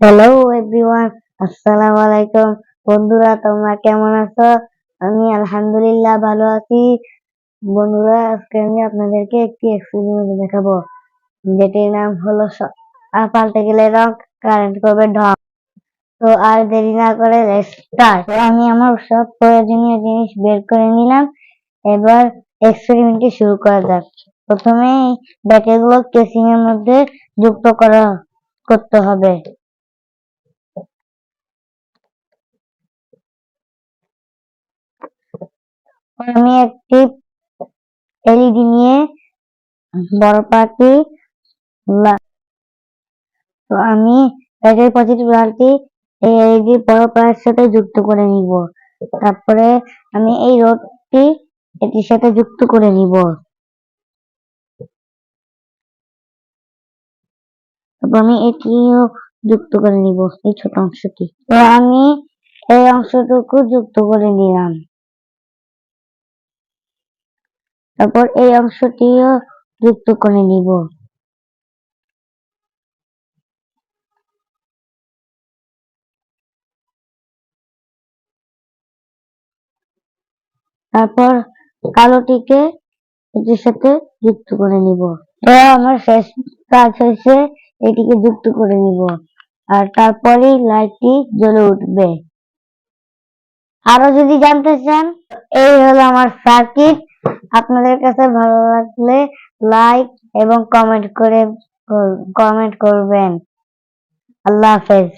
Hello everyone আসসালামু আলাইকুম বন্ধুরা তোমরা কেমন আছো আমি আলহামদুলিল্লাহ ভালো আছি বন্ধুরা আজকে আমি আপনাদেরকে একটি এক্সপেরিমেন্ট দেখাবো যেটির নাম হলো পাল্টে গেলে রং কারেন্ট করবে ঢং তো আর দেরি না করে স্টার্ট আমি আমার সব প্রয়োজনীয় জিনিস বের করে নিলাম এবার এক্সপেরিমেন্টটি শুরু করা যাক প্রথমে ব্যাটারিগুলো কেসিং এর মধ্যে যুক্ত করা করতে হবে আমি একটি এলইডি নিয়ে বড় পাটি তো আমি ব্যাটারি পজিটিভ লালটি এই এলইডি বড় পায়ের সাথে যুক্ত করে নিব। তারপরে আমি এই রোডটি এটির সাথে যুক্ত করে নিব। তারপর আমি এটিও যুক্ত করে নিব, এই ছোট অংশটি। তো আমি এই অংশটুকু যুক্ত করে নিলাম। তারপর এই অংশটিও যুক্ত করে নিব। তারপর কালোটিকে এটির সাথে যুক্ত করে নিব। এবার আমার শেষ কাজ হয়েছে, এটিকে যুক্ত করে নিব। আর তারপরেই লাইটটি জ্বলে উঠবে। আরও যদি জানতে চান, এই হলো আমার সার্কিট। আপনাদের কাছে ভালো লাগলে লাইক এবং কমেন্ট করে কমেন্ট করবেন। আল্লাহ হাফেজ।